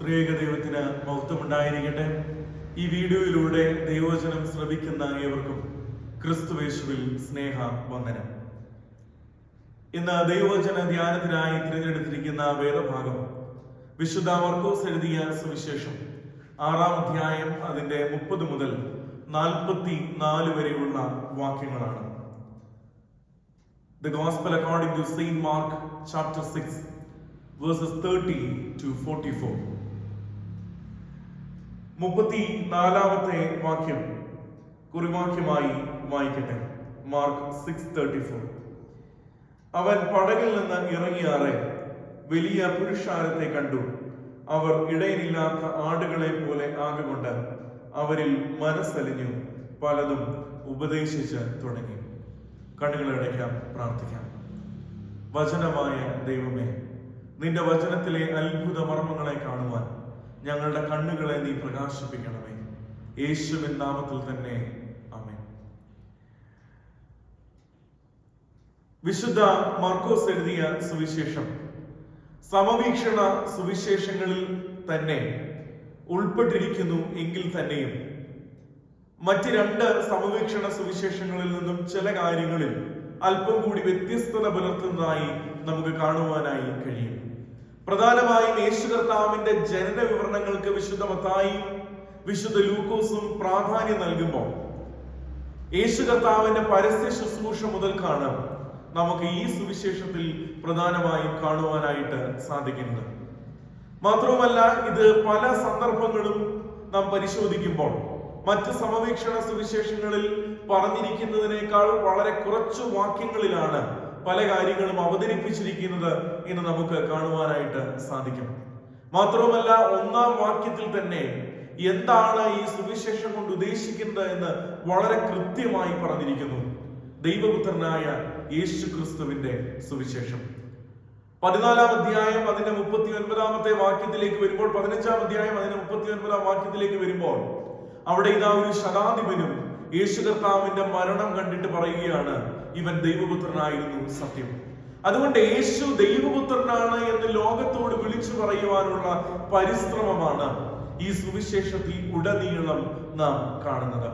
ത്രിയേക ദൈവത്തിന് മഹത്വമുണ്ടായിരിക്കട്ടെ ഈ വീഡിയോയിലൂടെ ദൈവവചനം ശ്രവിക്കുന്ന ഏവർക്കും ക്രിസ്തുവേശുവിൽ സ്നേഹ വന്ദനം ഇന്ന് ദൈവവചന ധ്യാനത്തിനായി തിരഞ്ഞെടുത്തിരിക്കുന്ന വേദഭാഗം വിശുദ്ധ മർക്കോസ് എഴുതിയ സുവിശേഷം ആറാം അധ്യായം അതിന്റെ മുപ്പത് മുതൽ നാൽപ്പത്തി നാല് വരെയുള്ള വാക്യങ്ങളാണ്. The Gospel according to Saint Mark chapter 6 verses 30 to 44. മുപ്പത്തി നാലാമത്തെ വാക്യം കുറിവാക്യമായി വായിക്കട്ടെ. മാർക്ക് സിക്സ് തേർട്ടി ഫോർ അവൻ പടകിൽ നിന്ന് ഇറങ്ങിയാറെ വലിയ പുരുഷാരത്തെ കണ്ടു. അവർ ഇടയിലില്ലാത്ത ആടുകളെ പോലെ ആകൊണ്ട് അവരിൽ മനസ്സലിഞ്ഞു. പലതും ഉപദേശിച്ച് തുടങ്ങി. കണ്ണുകളടയ്ക്കാം പ്രാർത്ഥിക്കാം. വചനമായ ദൈവമേ നിന്റെ വചനത്തിലെ അത്ഭുത മർമ്മങ്ങളെ കാണുവാൻ ഞങ്ങളുടെ കണ്ണുകളെ നീ പ്രകാശിപ്പിക്കണമേ. യേശുവിൻ നാമത്തിൽ തന്നെ ആമേൻ. വിശുദ്ധ മാർക്കോസ് എഴുതിയ സുവിശേഷം. സമവീക്ഷണ സുവിശേഷങ്ങളിൽ തന്നെ ഉൾപ്പെട്ടിരിക്കുന്നു എങ്കിൽ തന്നെയും മറ്റ് രണ്ട് സമവീക്ഷണ സുവിശേഷങ്ങളിൽ നിന്നും ചില കാര്യങ്ങളിൽ അല്പം കൂടി വ്യത്യസ്തത പുലർത്തുന്നതായി നമുക്ക് കാണുവാനായി കഴിയും. പ്രധാനമായും യേശു കർത്താവിന്റെ ജനന വിവരണങ്ങൾക്ക് വിശുദ്ധ മത്തായും വിശുദ്ധ ലൂക്കോസും പ്രാധാന്യം നൽകുമ്പോൾ യേശു കർത്താവിന്റെ പരസ്യ ശുശ്രൂഷ മുതൽക്കാണ് നമുക്ക് ഈ സുവിശേഷത്തിൽ പ്രധാനമായും കാണുവാനായിട്ട് സാധിക്കുന്നത്. മാത്രവുമല്ല ഇത് പല സന്ദർഭങ്ങളും നാം പരിശോധിക്കുമ്പോൾ മറ്റ് സമവീക്ഷണ സുവിശേഷങ്ങളിൽ പറഞ്ഞിരിക്കുന്നതിനേക്കാൾ വളരെ കുറച്ചു വാക്യങ്ങളിലാണ് പല കാര്യങ്ങളും അവതരിപ്പിച്ചിരിക്കുന്നത് ഇന്ന് നമുക്ക് കാണുവാനായിട്ട് സാധിക്കും. മാത്രവുമല്ല ഒന്നാം വാക്യത്തിൽ തന്നെ എന്താണ് ഈ സുവിശേഷം കൊണ്ട് ഉദ്ദേശിക്കുന്നത് എന്ന് വളരെ കൃത്യമായി പറഞ്ഞിരിക്കുന്നു. ദൈവപുത്രനായ യേശു ക്രിസ്തുവിന്റെ സുവിശേഷം. പതിനാലാം അധ്യായം അതിന്റെ മുപ്പത്തി ഒൻപതാമത്തെ വാക്യത്തിലേക്ക് വരുമ്പോൾ പതിനഞ്ചാം അധ്യായം അതിന്റെ മുപ്പത്തി ഒൻപതാം വാക്യത്തിലേക്ക് വരുമ്പോൾ അവിടെ ഇതാ ഒരു ശതാധിപനും യേശു കർത്താവിന്റെ മരണം കണ്ടിട്ട് പറയുകയാണ് ഇവൻ ദൈവപുത്രനായിരുന്നു സത്യം. അതുകൊണ്ട് യേശു ദൈവപുത്രനാണ് എന്ന് ലോകത്തോട് വിളിച്ചു പറയുവാനുള്ള പരിശ്രമമാണ് ഈ സുവിശേഷത്തിൽ ഉടനീളം നാം കാണുന്നത്.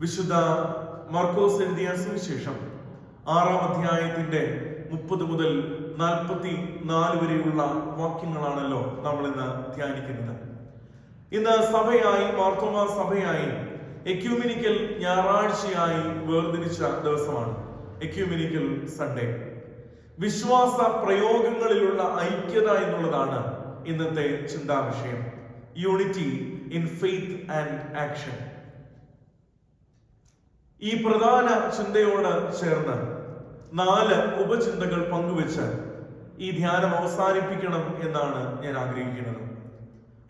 വിശുദ്ധ മർക്കോസ് എഴുതിയ സുവിശേഷം ആറാം അധ്യായത്തിന്റെ മുപ്പത് മുതൽ നാൽപ്പത്തി നാല് വരെയുള്ള വാക്യങ്ങളാണല്ലോ നമ്മൾ ഇന്ന് ധ്യാനിക്കുന്നത്. ഇന്ന് സഭയായി മാർത്തോമ സഭയായി എക്യൂമിനിക്കൽ ഞായറാഴ്ചയായി വേർതിരിച്ച ദിവസമാണ് എക്യൂമിനിക്കൽ സൺഡേ. വിശ്വാസ പ്രയോഗങ്ങളിലുള്ള ഐക്യത എന്നുള്ളതാണ് ഇന്നത്തെ ചിന്താ വിഷയം unity in faith and action. ഈ പ്രധാന ചിന്തയോട് ചേർന്ന് നാല് ഉപചിന്തകൾ പങ്കുവെച്ച് ഈ ധ്യാനം അവസാനിപ്പിക്കണം എന്നാണ് ഞാൻ ആഗ്രഹിക്കുന്നത്.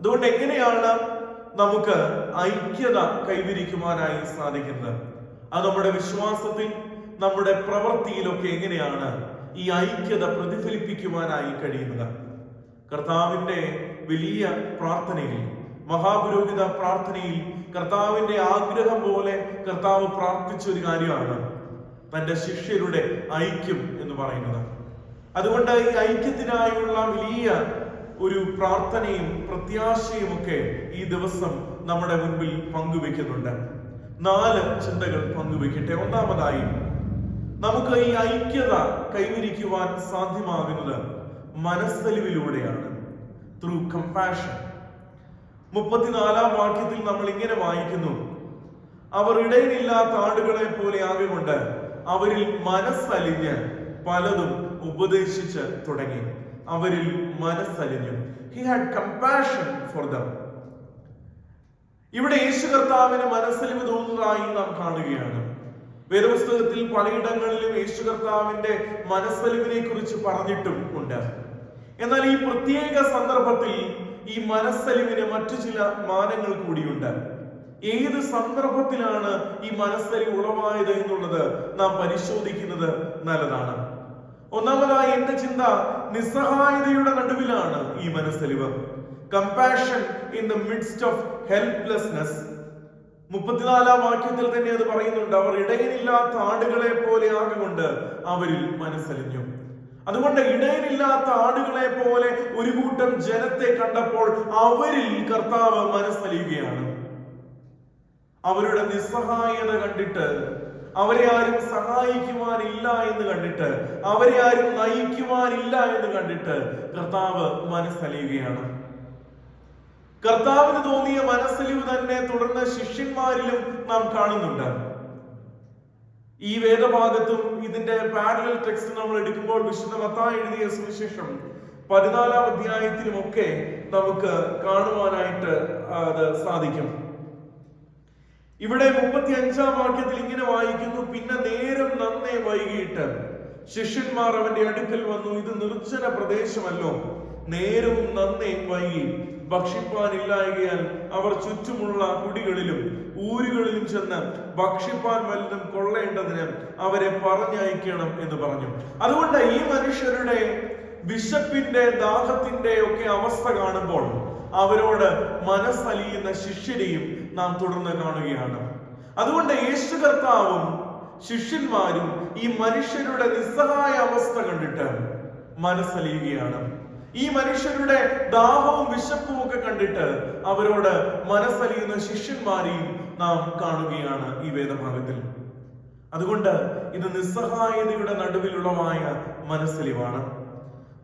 അതുകൊണ്ട് എങ്ങനെയാണ് നമുക്ക് ഐക്യത കൈവരിക്കുവാനായി സാധിക്കുന്നത്. അത് നമ്മുടെ വിശ്വാസത്തിൽ നമ്മുടെ പ്രവൃത്തിയിലൊക്കെ എങ്ങനെയാണ് ഈ ഐക്യത പ്രതിഫലിപ്പിക്കുവാനായി കഴിയുന്നത്. കർത്താവിന്റെ വലിയ പ്രാർത്ഥനയിൽ മഹാപുരോഹിത പ്രാർത്ഥനയിൽ കർത്താവിന്റെ ആഗ്രഹം പോലെ കർത്താവ് പ്രാർത്ഥിച്ച ഒരു കാര്യമാണ് തന്റെ ശിഷ്യരുടെ ഐക്യം എന്ന് പറയുന്നത്. അതുകൊണ്ട് ഈ ഐക്യത്തിനായുള്ള വലിയ ഒരു പ്രാർത്ഥനയും പ്രത്യാശയും ഒക്കെ ഈ ദിവസം നമ്മുടെ മുൻപിൽ പങ്കുവെക്കുന്നുണ്ട്. നാല് ചിന്തകൾ പങ്കുവെക്കട്ടെ. ഒന്നാമതായി നമുക്ക് ഈ ഐക്യത കൈവരിക്കുവാൻ സാധ്യമാകുന്നത് മനസ്സലിവിലൂടെയാണ്. ത്രൂ കമ്പാഷൻ മുപ്പത്തിനാലാം വാക്യത്തിൽ നമ്മൾ ഇങ്ങനെ വായിക്കുന്നു. അവർ ഇടയിലില്ലാത്ത ആടുകളെ പോലെ ആകൊണ്ട് അവരിൽ മനസ്സലിഞ്ഞ് പലതും ഉപദേശിച്ച് തുടങ്ങി. അവരിൽ മനസ്സലിഞ്ഞു. He had compassion for them ഇവിടെ യേശു കർത്താവിന് മനസ്സലിവ് തോന്നുന്നതായി നാം കാണുകയാണ്. വേദപുസ്തകത്തിൽ പലയിടങ്ങളിലും യേശു കർത്താവിന്റെ മനസ്സലിവിനെ കുറിച്ച് പറഞ്ഞിട്ടും ഉണ്ട്. എന്നാൽ ഈ പ്രത്യേക സന്ദർഭത്തിൽ ഈ മനസ്സലിവിന് മറ്റു ചില മാനങ്ങൾ കൂടിയുണ്ട്. ഏത് സന്ദർഭത്തിലാണ് ഈ മനസ്സലിവ് ഉളവായത് എന്നുള്ളത് നാം പരിശോധിക്കുന്നത് നല്ലതാണ്. ഒന്നാമതായി എന്റെ ചിന്ത നിസ്സഹായതയുടെ നടുവിലാണ് ഈ മനസ്സലിവ്. Compassion in the midst of helplessness മുപ്പത്തിനാലാം വാക്യത്തിൽ തന്നെ അത് പറയുന്നുണ്ട് അവർ ഇടയിലില്ലാത്ത ആടുകളെ പോലെ ആകൊണ്ട് അവരിൽ മനസ്സലിഞ്ഞു. അതുകൊണ്ട് ഇടയനില്ലാത്ത ആടുകളെ പോലെ ഒരു കൂട്ടം ജനത്തെ കണ്ടപ്പോൾ അവരിൽ കർത്താവ് മനസ്സലിയുകയാണ്. അവരുടെ നിസ്സഹായത കണ്ടിട്ട് അവരെ ആരും സഹായിക്കുവാനില്ല എന്ന് കണ്ടിട്ട് അവരെ ആരും നയിക്കുവാനില്ല എന്ന് കണ്ടിട്ട് കർത്താവ് മനസ്സലിയുകയാണ്. കർത്താവിന് തോന്നിയ മനസ്സലിവ് തന്നെ തുടർന്ന് ശിഷ്യന്മാരിലും നാം കാണുന്നുണ്ട്. ഈ വേദഭാഗത്തും ഇതിന്റെ പാരലൽ ടെക്സ്റ്റ് നമ്മൾ എടുക്കുമ്പോൾ വിശുദ്ധ മത്തായി എഴുതിയ സുവിശേഷം പതിനാലാം അധ്യായത്തിലുമൊക്കെ നമുക്ക് കാണുവാനായിട്ട് അത് സാധിക്കും. ഇവിടെ മുപ്പത്തി അഞ്ചാം വാക്യത്തിൽ ഇങ്ങനെ വായിക്കുന്നു പിന്നെ നേരം നന്നേ വൈകിട്ട്. ശിഷ്യന്മാർ അവന്റെ അടുക്കൽ വന്നു ഇത് നിർജന പ്രദേശമല്ലോ നേരവും നന്നേ വൈകി ഭക്ഷിപ്പാനില്ലായകയാൽ അവർ ചുറ്റുമുള്ള കുടികളിലും ഊരുകളിലും ചെന്ന് ഭക്ഷിപ്പാൻ വല്ലതും കൊള്ളേണ്ടതിന് അവരെ പറഞ്ഞയക്കണം എന്ന് പറഞ്ഞു. അതുകൊണ്ട് ഈ മനുഷ്യരുടെ വിശപ്പിന്റെ ദാഹത്തിന്റെ ഒക്കെ അവസ്ഥ കാണുമ്പോൾ അവരോട് മനസ്സലിയുന്ന ശിഷ്യരെയും നാം തുടർന്ന് കാണുകയാണ്. അതുകൊണ്ട് യേശു കർത്താവും ശിഷ്യന്മാരും ഈ മനുഷ്യരുടെ നിസ്സഹായ അവസ്ഥ കണ്ടിട്ട് മനസ്സലിയുകയാണ്. ഈ മനുഷ്യരുടെ ദാഹവും വിശപ്പും ഒക്കെ കണ്ടിട്ട് അവരോട് മനസ്സലിയുന്ന ശിഷ്യന്മാരെയും നാം കാണുകയാണ് ഈ വേദഭാഗത്തിൽ. അതുകൊണ്ട് ഇത് നിസ്സഹായതയുടെ നടുവിലുള്ളമായ മനസ്സലിവാണ്.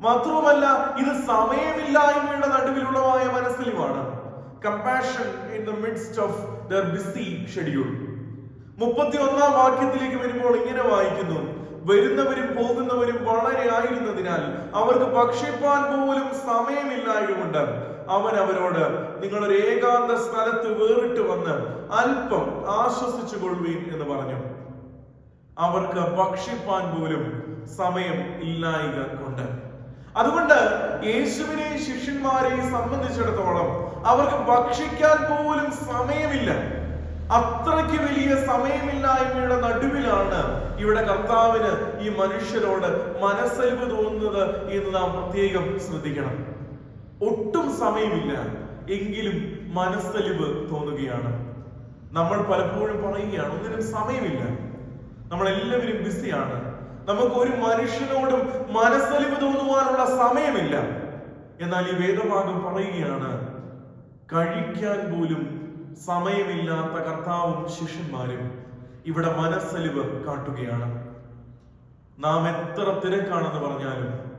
മാത്രവുമല്ല ഇത് സമയമില്ലായ്മയുടെ നടുവിലുള്ളമായ മനസ്സലിവാണ്. Compassion in the midst of their busy schedule മുപ്പത്തി ഒന്നാം വാക്യത്തിലേക്ക് വരുമ്പോൾ ഇങ്ങനെ വായിക്കുന്നു. വരുന്നവരും പോകുന്നവരും വളരെ ആയിരുന്നതിനാൽ അവർക്ക് ഭക്ഷിപ്പാൻ പോലും സമയമില്ലായതുകൊണ്ട് അവൻ അവരോട് നിങ്ങൾ ഒരു ഏകാന്ത സ്ഥലത്ത് വേറിട്ട് വന്ന് അല്പം ആശ്വസിച്ചു കൊള്ളുവീൻ എന്ന് പറഞ്ഞു. അവർക്ക് ഭക്ഷിപ്പാൻ പോലും സമയം ഇല്ലായക കൊണ്ട് അതുകൊണ്ട് യേശുവിനെ ശിഷ്യന്മാരെ സംബന്ധിച്ചിടത്തോളം അവർക്ക് ഭക്ഷിക്കാൻ പോലും സമയമില്ല. അത്രയ്ക്ക് വലിയ സമയമില്ലായ്മയുടെ നടുവിലാണ് ഇവിടെ കർത്താവിന് ഈ മനുഷ്യരോട് മനസ്സലിവ് തോന്നുന്നത് എന്ന് നാം പ്രത്യേകം ശ്രദ്ധിക്കണം. ഒട്ടും സമയമില്ല എങ്കിലും മനസ്സലിവ് തോന്നുകയാണ്. നമ്മൾ പലപ്പോഴും പറയുകയാണ് ഒന്നിനും സമയമില്ല. നമ്മളെല്ലാവരും ബിസിയാണ്. നമുക്ക് ഒരു മനുഷ്യനോടും മനസ്സലിവ് തോന്നുവാനുള്ള സമയമില്ല. എന്നാൽ ഈ വേദഭാഗം പറയുകയാണ് കഴിക്കാൻ പോലും സമയമില്ലാത്ത കർത്താവും ശിഷ്യന്മാരും ഇവിടെ മനസ്സലിവ് കാട്ടുകയാണ്. നാം എത്ര തിരക്കാണെന്ന് പറഞ്ഞാലും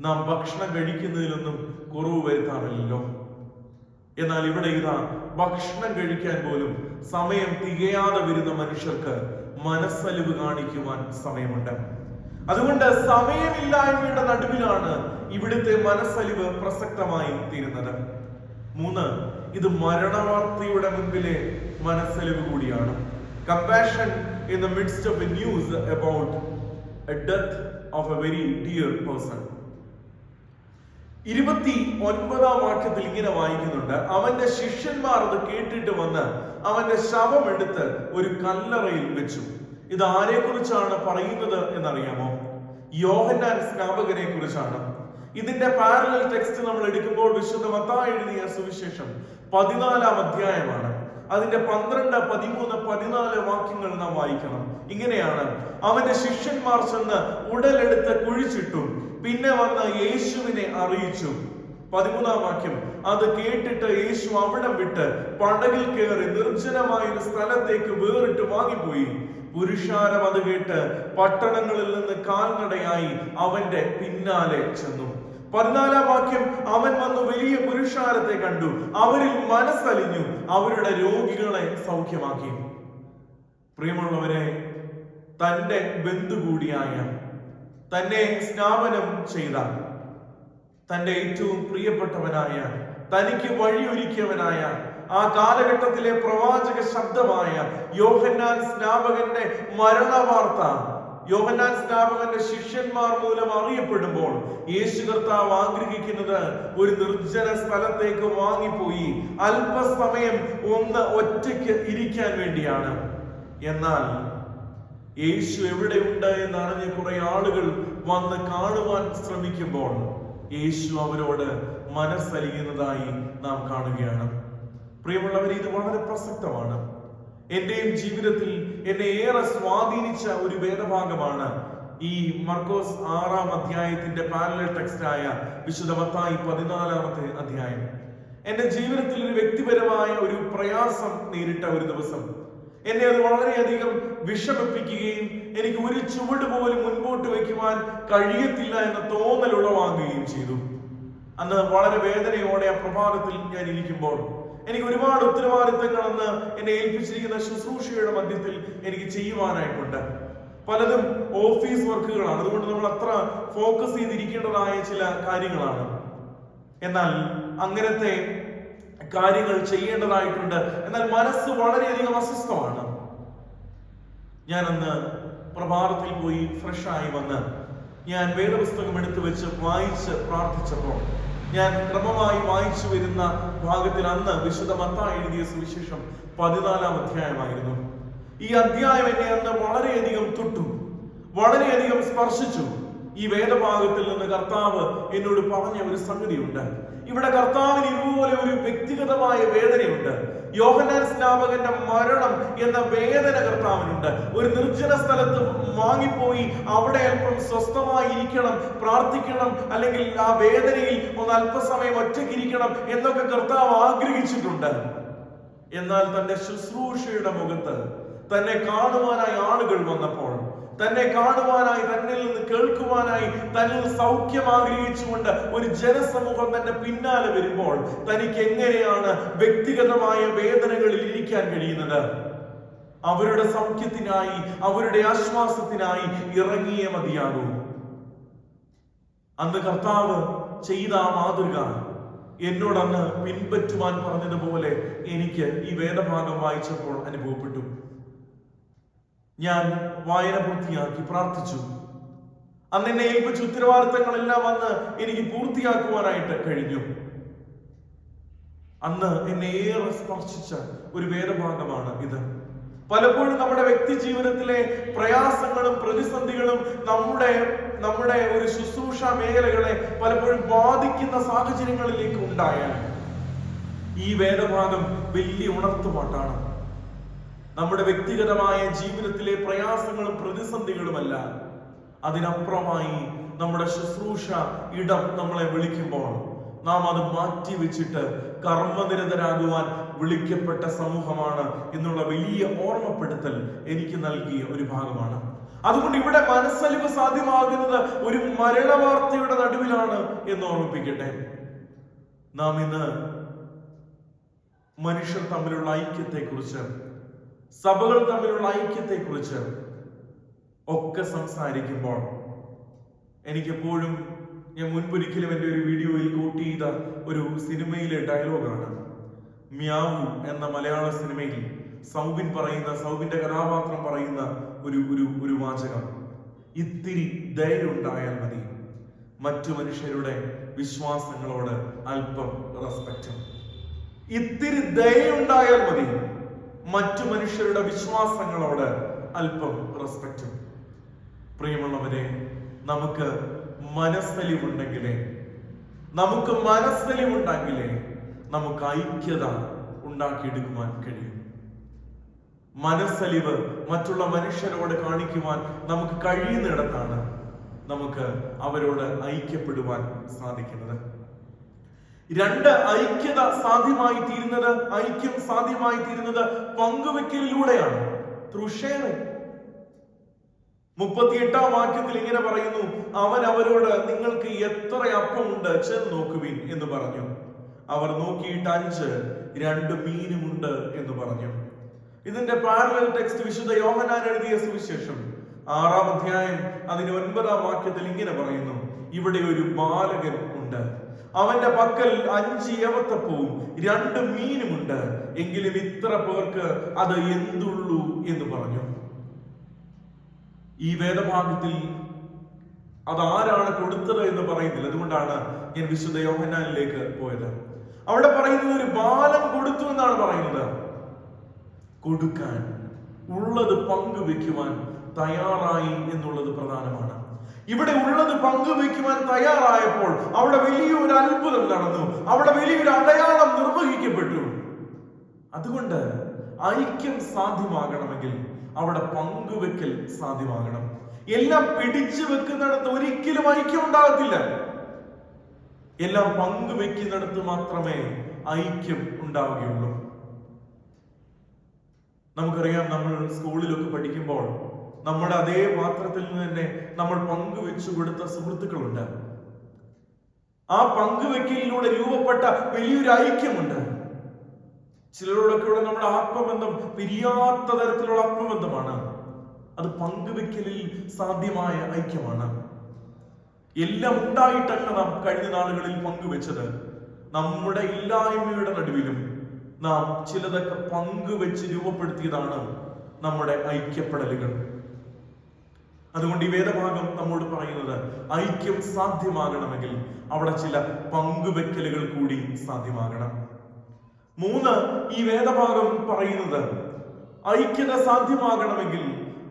നാം ഭക്ഷണം കഴിക്കുന്നതിലൊന്നും കുറവ് വരുത്താറില്ലല്ലോ. എന്നാൽ ഇവിടെ ഇതാ ഭക്ഷണം കഴിക്കാൻ പോലും സമയം തികയാതെ വരുന്ന മനുഷ്യർക്ക് മനസ്സലിവ് കാണിക്കുവാൻ സമയമുണ്ട്. അതുകൊണ്ട് സമയമില്ലായ്മയുടെ നടുവിലാണ് ഇവിടുത്തെ മനസ്സലിവ് പ്രസക്തമായി തീരുന്നത്. മൂന്ന് ഇത് മരണവാർത്തയുടെ മുൻപിലെ മനസ്സലിവ് കൂടിയാണ്. Compassion in the midst of a news about a death of a very dear person ഇരുപത്തി ഒൻപതാം വാക്യത്തിൽ ഇങ്ങനെ വായിക്കുന്നുണ്ട്. അവന്റെ ശിഷ്യന്മാർ അത് കേട്ടിട്ട് വന്ന് അവന്റെ ശവം എടുത്ത് ഒരു കല്ലറയിൽ വെച്ചു. ഇത് ആരെ കുറിച്ചാണ് പറയുന്നത് എന്നറിയാമോ? യോഹന്നാൻ സ്നാപകനെ കുറിച്ചാണ് ഇതിന്റെ പാരലൽ ടെക്സ്റ്റ് നമ്മൾ എടുക്കുമ്പോൾ വിശുദ്ധ മത്തായി എഴുതിയ സുവിശേഷം പതിനാലാം അധ്യായമാണ്. അതിന്റെ പന്ത്രണ്ട് പതിമൂന്ന് പതിനാല് വാക്യങ്ങൾ നാം വായിക്കണം. ഇങ്ങനെയാണ് അവന്റെ ശിഷ്യന്മാർ ചെന്ന് ഉടലെടുത്ത് കുഴിച്ചിട്ടു. പിന്നെ വന്ന് യേശുവിനെ അറിയിച്ചു. പതിമൂന്നാം വാക്യം അത് കേട്ടിട്ട് യേശു അവിടെ വിട്ട് പടകിൽ കയറി നിർജനമായ ഒരു സ്ഥലത്തേക്ക് വേറിട്ട് വാങ്ങിപ്പോയി. പുരുഷാരം അത് കേട്ട് പട്ടണങ്ങളിൽ നിന്ന് കാൽനടയായി അവന്റെ പിന്നാലെ ചെന്നു. പതിനാലാം വാക്യം അവൻ വന്നു വലിയ പുരുഷാരത്തെ കണ്ടു. അവരിൽ മനസ്സലിഞ്ഞു. അവരുടെ രോഗികളെ സൗഖ്യമാക്കി. പ്രിയമുള്ളവരെ തന്റെ ബന്ധു കൂടിയായ തന്നെ സ്നാപനം ചെയ്ത തന്റെ ഏറ്റവും പ്രിയപ്പെട്ടവനായ തനിക്ക് വഴിയൊരുക്കിയവനായ ആ കാലഘട്ടത്തിലെ പ്രവാചക ശബ്ദമായ യോഹന്നാൻ സ്നാപകന്റെ മരണവാർത്ത യോഹന്നാൻ സ്നാപകന്റെ ശിഷ്യന്മാർ മൂലം അറിയപ്പെടുമ്പോൾ യേശു കർത്താവ് ആഗ്രഹിക്കുന്നത് ഒരു നിർജന സ്ഥലത്തേക്ക് വാങ്ങിപ്പോയി. അല്പസമയം ഒന്ന് ഒറ്റയ്ക്ക് ഇരിക്കാൻ വേണ്ടിയാണ്. എന്നാൽ യേശു എവിടെയുണ്ട് എന്ന് അറിഞ്ഞ് കുറെ ആളുകൾ വന്ന് കാണുവാൻ ശ്രമിക്കുമ്പോൾ യേശു അവരോട് മനസ്സലിയുന്നതായി നാം കാണുകയാണ്. പ്രിയമുള്ളവർ ഇത് വളരെ പ്രസക്തമാണ്. എന്റെയും ജീവിതത്തിൽ എന്നെ ഏറെ സ്വാധീനിച്ച ഒരു വേദഭാഗമാണ് ഈ മർക്കോസ് ആറാം അധ്യായത്തിന്റെ പാരലൽ ആയ വിശുദ്ധ മത്തായി പതിനാലാമത്തെ അധ്യായം. എന്റെ ജീവിതത്തിൽ ഒരു വ്യക്തിപരമായ ഒരു പ്രയാസം നേരിട്ട ഒരു ദിവസം. എന്നെ അത് വളരെയധികം വിഷമിപ്പിക്കുകയും എനിക്ക് ഒരു ചുവട് പോലും മുൻപോട്ട് വയ്ക്കുവാൻ കഴിയത്തില്ല എന്ന തോന്നൽ ഉളവാകുകയും ചെയ്തു. അന്ന് വളരെ വേദനയോടെ ആ പ്രഭാതത്തിൽ ഞാൻ ഇരിക്കുമ്പോൾ എനിക്ക് ഒരുപാട് ഉത്തരവാദിത്തങ്ങൾ അന്ന് എന്നെ ഏൽപ്പിച്ചിരിക്കുന്ന ശുശ്രൂഷയുടെ മധ്യത്തിൽ എനിക്ക് ചെയ്യുവാനായിട്ടുണ്ട്. പലതും ഓഫീസ് വർക്കുകളാണ്. അതുകൊണ്ട് നമ്മൾ അത്ര ഫോക്കസ് ചെയ്തിരിക്കേണ്ടതായ ചില കാര്യങ്ങളാണ്. എന്നാൽ അങ്ങനത്തെ കാര്യങ്ങൾ ചെയ്യേണ്ടതായിട്ടുണ്ട്. എന്നാൽ മനസ്സ് വളരെയധികം അസ്വസ്ഥമാണ്. ഞാൻ അന്ന് പ്രഭാതത്തിൽ പോയി ഫ്രഷായി വന്ന് ഞാൻ വേദപുസ്തകം എടുത്തു വെച്ച് വായിച്ച് പ്രാർത്ഥിച്ചപ്പോൾ ഞാൻ ക്രമമായി വായിച്ചു വരുന്ന ഭാഗത്തിൽ അന്ന് വിശുദ്ധ മത്ത എഴുതിയ സുവിശേഷം പതിനാലാം അധ്യായമായിരുന്നു. ഈ അധ്യായം എന്നെ അന്ന് വളരെയധികം തൊട്ടു വളരെയധികം സ്പർശിച്ചു. ഈ വേദഭാഗത്തിൽ നിന്ന് കർത്താവ് എന്നോട് പറഞ്ഞ ഒരു സംഗതിയുണ്ട്. ഇവിടെ കർത്താവിന് ഇതുപോലെ ഒരു വ്യക്തിഗതമായ വേദനയുണ്ട്. യോഹന്നാൻ സ്നാപകന്റെ മരണം എന്ന വേദന കർത്താവിനുണ്ട്. ഒരു നിർജന സ്ഥലത്ത് വാങ്ങിപ്പോയി അവിടെ അല്പം സ്വസ്ഥമായി ഇരിക്കണം പ്രാർത്ഥിക്കണം അല്ലെങ്കിൽ ആ വേദനയിൽ ഒന്ന് അല്പസമയം ഒറ്റയ്ക്കിരിക്കണം എന്നൊക്കെ കർത്താവ് ആഗ്രഹിച്ചിട്ടുണ്ട്. എന്നാൽ തന്റെ ശുശ്രൂഷയുടെ മുഖത്ത് തന്നെ കാണുവാനായി ആളുകൾ വന്നപ്പോൾ തന്നെ കാണുവാനായി തന്നിൽ നിന്ന് കേൾക്കുവാനായി തന്നിൽ സൗഖ്യം ആഗ്രഹിച്ചുകൊണ്ട് ഒരു ജനസമൂഹം തന്റെ പിന്നാലെ വരുമ്പോൾ തനിക്ക് എങ്ങനെയാണ് വ്യക്തിഗതമായ വേദനകളിൽ ഇരിക്കാൻ കഴിയുന്നത്? അവരുടെ സൗഖ്യത്തിനായി അവരുടെ ആശ്വാസത്തിനായി ഇറങ്ങിയേ മതിയാകൂ. അന്ന് കർത്താവ് ചെയ്ത ആ മാതൃക എന്നോടന്ന് പിൻപറ്റുവാൻ പറഞ്ഞതുപോലെ എനിക്ക് ഈ വേദഭാഗം വായിച്ചപ്പോൾ അനുഭവപ്പെട്ടു. ഞാൻ വായന പൂർത്തിയാക്കി പ്രാർത്ഥിച്ചു. അന്ന് എന്നെ ഏൽപ്പിച്ച ഉത്തരവാദിത്തങ്ങളെല്ലാം വന്ന് എനിക്ക് പൂർത്തിയാക്കുവാനായിട്ട് കഴിഞ്ഞു. അന്ന് എന്നെ ഏറെ സ്പർശിച്ച ഒരു വേദഭാഗമാണ് ഇത്. പലപ്പോഴും നമ്മുടെ വ്യക്തി ജീവിതത്തിലെ പ്രയാസങ്ങളും പ്രതിസന്ധികളും നമ്മുടെ നമ്മുടെ ഒരു ശുശ്രൂഷ മേഖലകളെ പലപ്പോഴും ബാധിക്കുന്ന സാഹചര്യങ്ങളിലേക്ക് ഉണ്ടായാൽ ഈ വേദഭാഗം വലിയ ഉണർത്തുപാട്ടാണ്. നമ്മുടെ വ്യക്തിഗതമായ ജീവിതത്തിലെ പ്രയാസങ്ങളും പ്രതിസന്ധികളുമല്ല. അതിനപ്പുറമായി നമ്മുടെ ശുശ്രൂഷ ഇടം നമ്മളെ വിളിക്കുമ്പോൾ നാം അത് മാറ്റി വെച്ചിട്ട് കർമ്മനിരതരാകുവാൻ വിളിക്കപ്പെട്ട സമൂഹമാണ് എന്നുള്ള വലിയ ഓർമ്മപ്പെടുത്തൽ എനിക്ക് നൽകിയ ഒരു ഭാഗമാണ്. അതുകൊണ്ട് ഇവിടെ മനസ്സലിവ് സാധ്യമാകുന്നത് ഒരു മരണവാർത്തയുടെ നടുവിലാണ് എന്ന് ഓർമ്മിപ്പിക്കട്ടെ. നാം ഇന്ന് മനുഷ്യർ തമ്മിലുള്ള ഐക്യത്തെക്കുറിച്ച് സഭകൾ തമ്മിലുള്ള ഐക്യത്തെക്കുറിച്ച് ഒക്കെ സംസാരിക്കുമ്പോൾ എനിക്കെപ്പോഴും ഞാൻ മുൻപൊരിക്കലും എന്റെ ഒരു വീഡിയോയിൽ കൂട്ടി ചെയ്ത ഒരു സിനിമയിലെ ഡയലോഗാണ് മ്യാവു എന്ന മലയാള സിനിമയിൽ സൗബിൻ പറയുന്ന സൗബിന്റെ കഥാപാത്രം പറയുന്ന ഒരു ഒരു ഒരു വാചകം. ഇത്തിരി ദയുണ്ടായാൽ മതി. മറ്റു മനുഷ്യരുടെ വിശ്വാസങ്ങളോട് അല്പം റെസ്പെക്റ്റും ഇത്തിരി ദയുണ്ടായാൽ മതി. മറ്റു മനുഷ്യരുടെ വിശ്വാസങ്ങളോട് അല്പം റെസ്പെക്റ്റും പ്രിയമുള്ളവരെ നമുക്ക് മനസ്സലിവുണ്ടെങ്കിലേ നമുക്ക് മനസ്സലിവുണ്ടെങ്കിലേ നമുക്ക് ഐക്യത ഉണ്ടാക്കിയെടുക്കുവാൻ കഴിയും. മനസ്സലിവ് മറ്റുള്ള മനുഷ്യരോട് കാണിക്കുവാൻ നമുക്ക് കഴിയുന്നിടത്താണ് നമുക്ക് അവരോട് ഐക്യപ്പെടുവാൻ സാധിക്കുന്നത്. രണ്ട് ഐക്യത സാധ്യമായി തീരുന്നത് ഐക്യം സാധ്യമായി തീരുന്നത് പങ്കുവെക്കലിലൂടെയാണ്. ത്രൂ ഷെയറിംഗ് മുപ്പത്തിയെട്ടാം വാക്യത്തിൽ ഇങ്ങനെ പറയുന്നു അവൻ അവരോട് നിങ്ങൾക്ക് എത്ര അപ്പമുണ്ട്? ചെന്ന് നോക്കുവിൻ എന്ന് പറഞ്ഞു. അവർ നോക്കിയിട്ട് അഞ്ച് രണ്ട് മീനുമുണ്ട് എന്ന് പറഞ്ഞു. ഇതിന്റെ പാരലൽ ടെക്സ്റ്റ് വിശുദ്ധ യോഹനാൻ എഴുതിയ സുവിശേഷം. ആറാം അധ്യായം അതിന്റെ ഒൻപതാം വാക്യത്തിൽ ഇങ്ങനെ പറയുന്നു ഇവിടെ ഒരു ബാലകൻ ഉണ്ട്. അവന്റെ പക്കൽ അഞ്ച് യവത്തപ്പവും രണ്ട് മീനുമുണ്ട് എങ്കിലും ഇത്ര പേർക്ക് അത് എന്തുള്ളൂ എന്ന് പറഞ്ഞു. ഈ വേദഭാഗത്തിൽ അതാരാണ് കൊടുത്തത് എന്ന് പറയുന്നില്ല. അതുകൊണ്ടാണ് ഞാൻ വിശുദ്ധ യോഹനാനിലേക്ക് പോയത്. അവിടെ പറയുന്നത് ഒരു ബാലം കൊടുത്തു എന്നാണ് പറയുന്നത്. കൊടുക്കാൻ ഉള്ളത് പങ്കുവെക്കുവാൻ തയ്യാറായി എന്നുള്ളത് പ്രധാനമാണ്. ഇവിടെ ഉള്ളത് പങ്കുവെക്കുവാൻ തയ്യാറായപ്പോൾ അവിടെ വലിയൊരു അത്ഭുതം നടന്നു. അവിടെ വലിയൊരു അടയാളം നിർവഹിക്കപ്പെട്ടു. അതുകൊണ്ട് ഐക്യം സാധ്യമാകണമെങ്കിൽ അവിടെ പങ്കുവെക്കൽ സാധ്യമാകണം. എല്ലാം പിടിച്ചു വെക്കുന്നിടത്ത് ഒരിക്കലും ഐക്യം ഉണ്ടാകത്തില്ല. എല്ലാം പങ്കുവെക്കുന്നിടത്ത് മാത്രമേ ഐക്യം ഉണ്ടാവുകയുള്ളൂ. നമുക്കറിയാം നമ്മൾ സ്കൂളിലൊക്കെ പഠിക്കുമ്പോൾ നമ്മുടെ അതേ പാത്രത്തിൽ നിന്ന് തന്നെ നമ്മൾ പങ്കുവെച്ചു കൊടുത്ത സുഹൃത്തുക്കളുണ്ട്. ആ പങ്കുവെക്കലിലൂടെ രൂപപ്പെട്ട വലിയൊരു ഐക്യമുണ്ട്. ചിലരോടൊക്കെയുള്ള നമ്മുടെ ആത്മബന്ധം പിരിയാത്ത തരത്തിലുള്ള ആത്മബന്ധമാണ്. അത് പങ്കുവെക്കലിൽ സാധ്യമായ ഐക്യമാണ്. എല്ലാം ഉണ്ടായിട്ടല്ല നാം കഴിഞ്ഞ നാളുകളിൽ പങ്കുവെച്ചത്. നമ്മുടെ ഇല്ലായ്മയുടെ നടുവിലും നാം ചിലതൊക്കെ പങ്കുവെച്ച് രൂപപ്പെടുത്തിയതാണ് നമ്മുടെ ഐക്യപ്പെടലുകൾ. അതുകൊണ്ട് ഈ വേദഭാഗം നമ്മോട് പറയുന്നത് ഐക്യം സാധ്യമാകണമെങ്കിൽ അവിടെ ചില പങ്കുവെക്കലുകൾ കൂടി സാധ്യമാകണം. മൂന്ന് ഈ വേദഭാഗം പറയുന്നത് ഐക്യത സാധ്യമാകണമെങ്കിൽ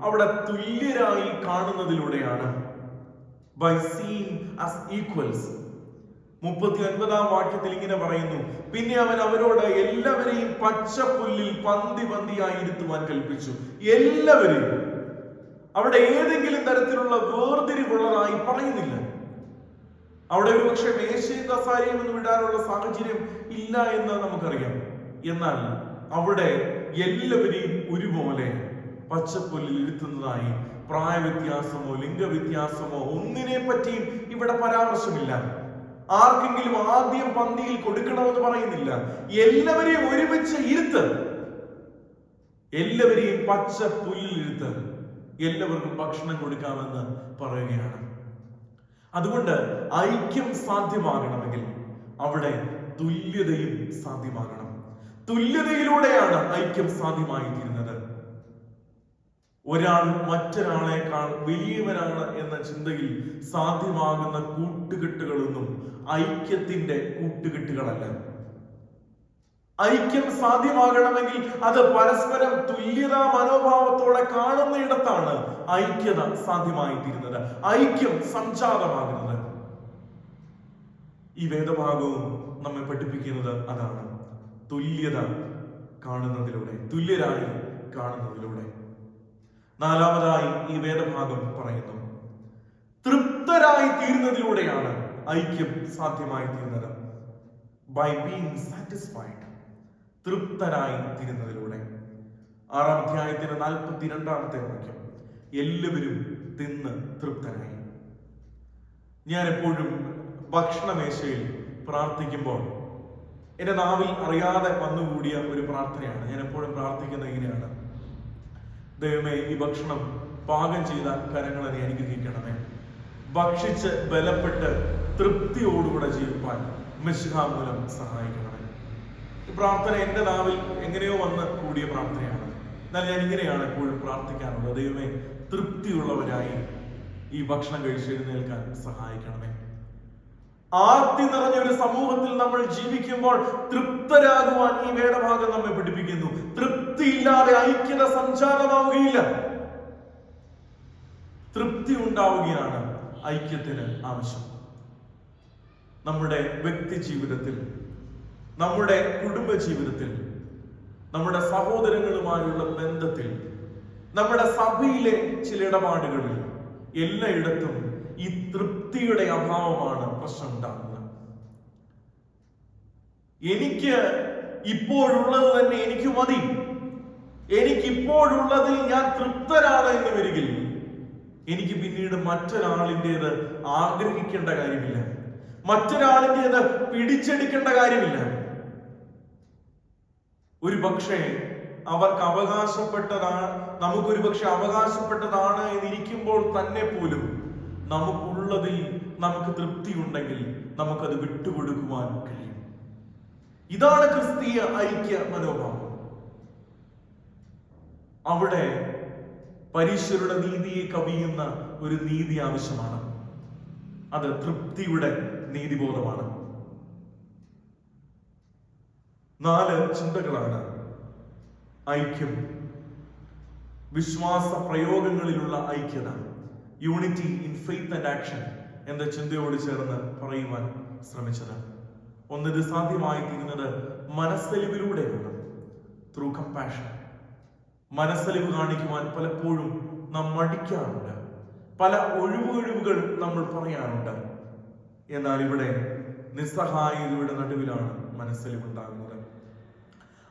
അവിടെ തുല്യരായി കാണുന്നതിലൂടെയാണ്. ബൈ സീൻ ആസ് ഈക്വൽസ് മുപ്പത്തി ഒൻപതാം വാക്യത്തിൽ ഇങ്ങനെ പറയുന്നു പിന്നെ അവൻ അവരോട് എല്ലാവരെയും പച്ചപ്പുല്ലിൽ പന്തി പന്തിയായി ഇരുത്തുവാൻ കൽപ്പിച്ചു. എല്ലാവരെയും അവിടെ ഏതെങ്കിലും തരത്തിലുള്ള വേർതിരിവുള്ളതായി പറയുന്നില്ല. അവിടെ ഒരു പക്ഷേ മേശയും കസാരയും എന്ന് വിടാനുള്ള സാഹചര്യം ഇല്ല എന്ന് നമുക്കറിയാം. എന്നാൽ അവിടെ എല്ലാവരെയും ഒരുപോലെ പച്ചപ്പൊല്ലിൽ ഇരുത്തുന്നതായി പ്രായവ്യത്യാസമോ ലിംഗവ്യത്യാസമോ ഒന്നിനെ പറ്റിയും ഇവിടെ പരാമർശമില്ല. ആർക്കെങ്കിലും ആദ്യം പന്തിയിൽ കൊടുക്കണമെന്ന് പറയുന്നില്ല. എല്ലാവരെയും ഒരുമിച്ച് ഇരുത്ത്. എല്ലാവരെയും പച്ച പുല്ലിൽ ഇരുത്ത്. എല്ലാവർക്കും ഭക്ഷണം കൊടുക്കാമെന്ന് പറയുകയാണ്. അതുകൊണ്ട് ഐക്യം സാധ്യമാകണമെങ്കിൽ അവിടെ തുല്യതയും സാധ്യമാകണം. തുല്യതയിലൂടെയാണ് ഐക്യം സാധ്യമായി തീരുന്നത് ഒരാൾ മറ്റൊരാളെക്കാൾ വലിയവനാണ് എന്ന ചിന്തയിൽ സാധ്യമാകുന്ന കൂട്ടുകെട്ടുകളൊന്നും ഐക്യത്തിന്റെ കൂട്ടുകെട്ടുകളല്ല. ഐക്യം സാധ്യമാകണമെങ്കിൽ അത് പരസ്പരം തുല്യതാ മനോഭാവത്തോടെ കാണുന്നയിടത്താണ് ഐക്യത സാധ്യമായി തീരുന്നത് ഐക്യം സംജാതമാകുന്നത്. ഈ വേദഭാഗവും നമ്മെ പഠിപ്പിക്കുന്നത് അതാണ്. തുല്യത കാണുന്നതിലൂടെ തുല്യരായി കാണുന്നതിലൂടെ. നാലാമതായി ഈ വേദഭാഗം പറയുന്നു. തൃപ്തരായി തീരുന്നതിലൂടെയാണ് ഐക്യം സാധ്യമായി തീരുന്നത് ബൈ ബീങ് സാറ്റിസ്ഫൈഡ് തൃപ്തരായി തീരുന്നതിലൂടെ ആറാം അധ്യായത്തിന്റെ നാൽപ്പത്തി രണ്ടാമത്തെ വാക്യം. എല്ലാവരും തിന്ന് തൃപ്തരായി. ഞാൻ എപ്പോഴും ഭക്ഷണമേശയിൽ പ്രാർത്ഥിക്കുമ്പോൾ എന്റെ നാവിൽ അറിയാതെ വന്നുകൂടിയ ഒരു പ്രാർത്ഥനയാണ്. ഞാൻ എപ്പോഴും പ്രാർത്ഥിക്കുന്നത് ഇങ്ങനെയാണ്. ദൈവമേ ഈ ഭക്ഷണം പാകം ചെയ്ത കരങ്ങളെ നീ അനുഗ്രഹിക്കണമേ. ഭക്ഷിച്ച് ബലപ്പെട്ട് തൃപ്തിയോടുകൂടെ ജീവിപ്പാൻ മിശ്രാമൂലം മൂലം സഹായിക്കണമേ ഈ പ്രാർത്ഥന എന്റെ നാവിൽ എങ്ങനെയോ വന്ന് കൂടിയ പ്രാർത്ഥനയാണ്. എന്നാൽ ഞാൻ ഇങ്ങനെയാണ് എപ്പോഴും പ്രാർത്ഥിക്കാറുള്ളത്. ദൈവമേ തൃപ്തിയുള്ളവരായി ഈ ഭക്ഷണം കഴിച്ചെഴുന്നേൽക്കാൻ സഹായിക്കണമേ. ആർത്തി നിറഞ്ഞ ഒരു സമൂഹത്തിൽ നമ്മൾ ജീവിക്കുമ്പോൾ തൃപ്തരാകുവാൻ ഈ വേദഭാഗം നമ്മെ പഠിപ്പിക്കുന്നു. തൃപ്തിയില്ലാതെ ഐക്യത സംജാതമാവുകയില്ല തൃപ്തി ഉണ്ടാവുകയാണ് ഐക്യത്തിന് ആവശ്യം. നമ്മുടെ വ്യക്തി ജീവിതത്തിൽ നമ്മുടെ കുടുംബ ജീവിതത്തിൽ നമ്മുടെ സഹോദരങ്ങളുമായുള്ള ബന്ധത്തിൽ നമ്മുടെ സഭയിലെ ചില ഇടപാടുകളിൽ എല്ലായിടത്തും ഈ തൃപ്തിയുടെ അഭാവമാണ് പ്രശ്നം ഉണ്ടാകുന്നത്. എനിക്ക് ഇപ്പോഴുള്ളത് തന്നെ എനിക്ക് മതി. എനിക്ക് ഇപ്പോഴുള്ളതിൽ ഞാൻ തൃപ്തരാണ് എന്ന് വരികിൽ എനിക്ക് പിന്നീട് മറ്റൊരാളിന്റെത് ആഗ്രഹിക്കേണ്ട കാര്യമില്ല. മറ്റൊരാളിന്റെത് പിടിച്ചെടുക്കേണ്ട കാര്യമില്ല. ഒരു പക്ഷേ അവർക്ക് അവകാശപ്പെട്ടതാണ് നമുക്കൊരു പക്ഷെ അവകാശപ്പെട്ടതാണ് എന്നിരിക്കുമ്പോൾ തന്നെ പോലും നമുക്കുള്ളതിൽ നമുക്ക് തൃപ്തി ഉണ്ടെങ്കിൽ നമുക്കത് വിട്ടുകൊടുക്കുവാൻ കഴിയും. ഇതാണ് ക്രിസ്തീയ ഐക്യ മനോഭാവം. അവിടെ പരീശ്വരുടെ നീതിയെ കവിയുന്ന ഒരു നീതി ആവശ്യമാണ്. അത് തൃപ്തിയുടെ നീതിബോധമാണ്. നാല് ചിന്തകളാണ്. ഐക്യം. വിശ്വാസ പ്രയോഗങ്ങളിലുള്ള ഐക്യത. Unity in faith and action എന്ന ചിന്തയോട് ചേർന്ന് പറയുവാൻ ശ്രമിച്ചത്. ഒന്നിത് സാധ്യമായി തീരുന്നത് മനസ്സലിവിലൂടെയാണ്. ത്രൂ കമ്പാഷൻ മനസ്സലിവ് കാണിക്കുവാൻ പലപ്പോഴും നാം മടിക്കാറുണ്ട്. പല ഒഴിവൊഴിവുകൾ നമ്മൾ പറയാറുണ്ട്. എന്നാൽ ഇവിടെ നിസ്സഹായതയുടെ നടുവിലാണ് മനസ്സലിവുണ്ടാകുന്നത്.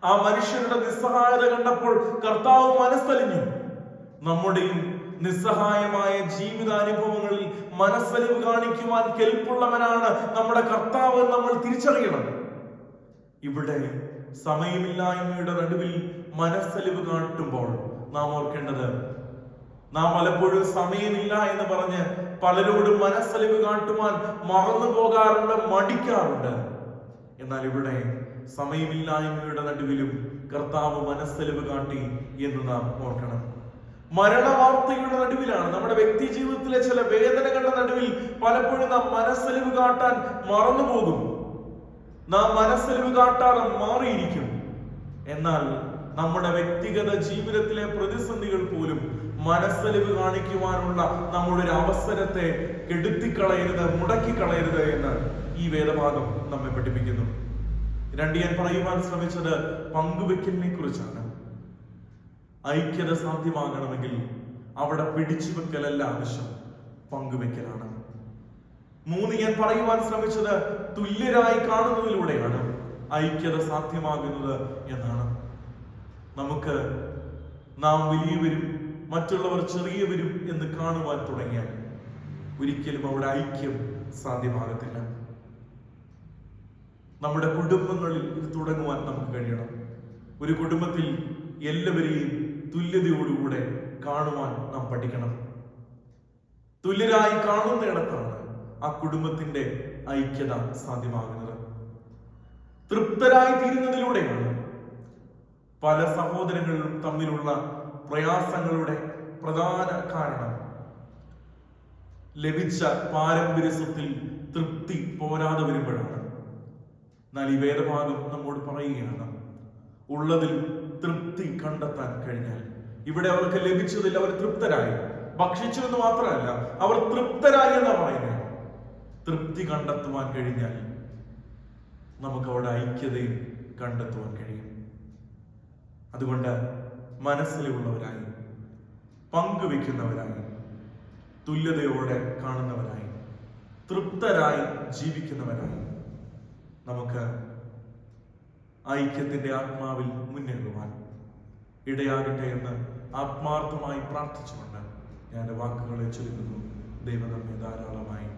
ആ മനുഷ്യരുടെ നിസ്സഹായത കണ്ടപ്പോൾ കർത്താവ് മനസ്സലിഞ്ഞു. നമ്മുടെയും നിസ്സഹായമായ ജീവിതാനുഭവങ്ങളിൽ മനസ്സലിവ് കാണിക്കുവാൻ കെൽപ്പുള്ളവനാണ് നമ്മുടെ കർത്താവ് നമ്മൾ തിരിച്ചറിയണം. ഇവിടെ സമയമില്ലായ്മയുടെ നടുവിൽ മനസ്സലിവ് കാട്ടുമ്പോൾ നാം ഓർക്കേണ്ടത് നാം പലപ്പോഴും സമയമില്ല എന്ന് പറഞ്ഞ് പലരോടും മനസ്സലിവ് കാട്ടുവാൻ മറന്നു പോകാറുണ്ട് മടിക്കാറുണ്ട്. എന്നാൽ ഇവിടെ സമയമില്ലായ്മയുടെ നടുവിലും കർത്താവ് മനസ്സലിവ് കാട്ടി എന്ന് നാം ഓർക്കണം. മരണവാർത്തയുടെ നടുവിലാണ് നമ്മുടെ വ്യക്തി ജീവിതത്തിലെ ചില വേദനകളുടെ നടുവിൽ പലപ്പോഴും നാം മനസ്സലിവ് കാട്ടാൻ മറന്നുപോകും. നാം മനസ്സലിവ് കാട്ടാതെ മാറിയിരിക്കും. എന്നാൽ നമ്മുടെ വ്യക്തിഗത ജീവിതത്തിലെ പ്രതിസന്ധികൾ പോലും മനസ്സലിവ് കാണിക്കുവാനുള്ള നമ്മുടെ ഒരു അവസരത്തെ കെടുത്തിക്കളയരുത് മുടക്കിക്കളയരുത് എന്ന് ഈ വേദഭാഗം നമ്മെ പഠിപ്പിക്കുന്നു. രണ്ട് ഞാൻ പറയുവാൻ ശ്രമിച്ചത് പങ്കുവെക്കലിനെ കുറിച്ചാണ്. ഐക്യത സാധ്യമാകണമെങ്കിൽ അവിടെ പിടിച്ചു വെക്കലല്ല ആവശ്യം പങ്കുവെക്കലാണ്. മൂന്ന് ഞാൻ പറയുവാൻ ശ്രമിച്ചത് തുല്യരായി കാണുന്നതിലൂടെയാണ് ഐക്യത സാധ്യമാകുന്നത് എന്നാണ്. നമുക്ക് നാം വലിയവരും മറ്റുള്ളവർ ചെറിയവരും എന്ന് കാണുവാൻ തുടങ്ങിയാൽ ഒരിക്കലും അവിടെ ഐക്യം സാധ്യമാകത്തില്ല. നമ്മുടെ കുടുംബങ്ങളിൽ ഇത് തുടങ്ങുവാൻ നമുക്ക് കഴിയണം. ഒരു കുടുംബത്തിൽ എല്ലാവരെയും തുല്യതയോടുകൂടെ കാണുവാൻ നാം പഠിക്കണം. തുല്യരായി കാണുന്നിടത്താണ് ആ കുടുംബത്തിന്റെ ഐക്യത സാധ്യമാകുന്നത്. തൃപ്തരായി തീരുന്നതിലൂടെയാണ് പല സഹോദരങ്ങളും തമ്മിലുള്ള പ്രയാസങ്ങളുടെ പ്രധാന കാരണം ലഭിച്ച പാരമ്പര്യ സ്വത്തിൽ തൃപ്തി പോരാതെ വരുമ്പോഴാണ്. എന്നാൽ ഈ വേദഭാഗം നമ്മോട് പറയുകയാണ് ഉള്ളതിൽ തൃപ്തി കണ്ടെത്താൻ കഴിഞ്ഞാൽ ഇവിടെ അവർക്ക് ലഭിച്ചതിൽ അവർ തൃപ്തരായി. ഭക്ഷിച്ചു എന്ന് മാത്രമല്ല അവർ തൃപ്തരായി എന്നാ പറയുന്നത്? തൃപ്തി കണ്ടെത്തുവാൻ കഴിഞ്ഞാൽ നമുക്ക് അവിടെ ഐക്യതയും കണ്ടെത്തുവാൻ കഴിയും. അതുകൊണ്ട് മനസ്സിലുള്ളവരായി പങ്കുവെക്കുന്നവരായി തുല്യതയോടെ കാണുന്നവരായി തൃപ്തരായി ജീവിക്കുന്നവരായി നമുക്ക് ഐക്യത്തിന്റെ ആത്മാവിൽ മുന്നേറുവാൻ ഇടയാകട്ടെ എന്ന് ആത്മാർത്ഥമായി പ്രാർത്ഥിച്ചുകൊണ്ട് ഞാൻ വാക്കുകളെ ചുരുക്കുന്നു ദൈവം നമ്മെ ധാരാളമായി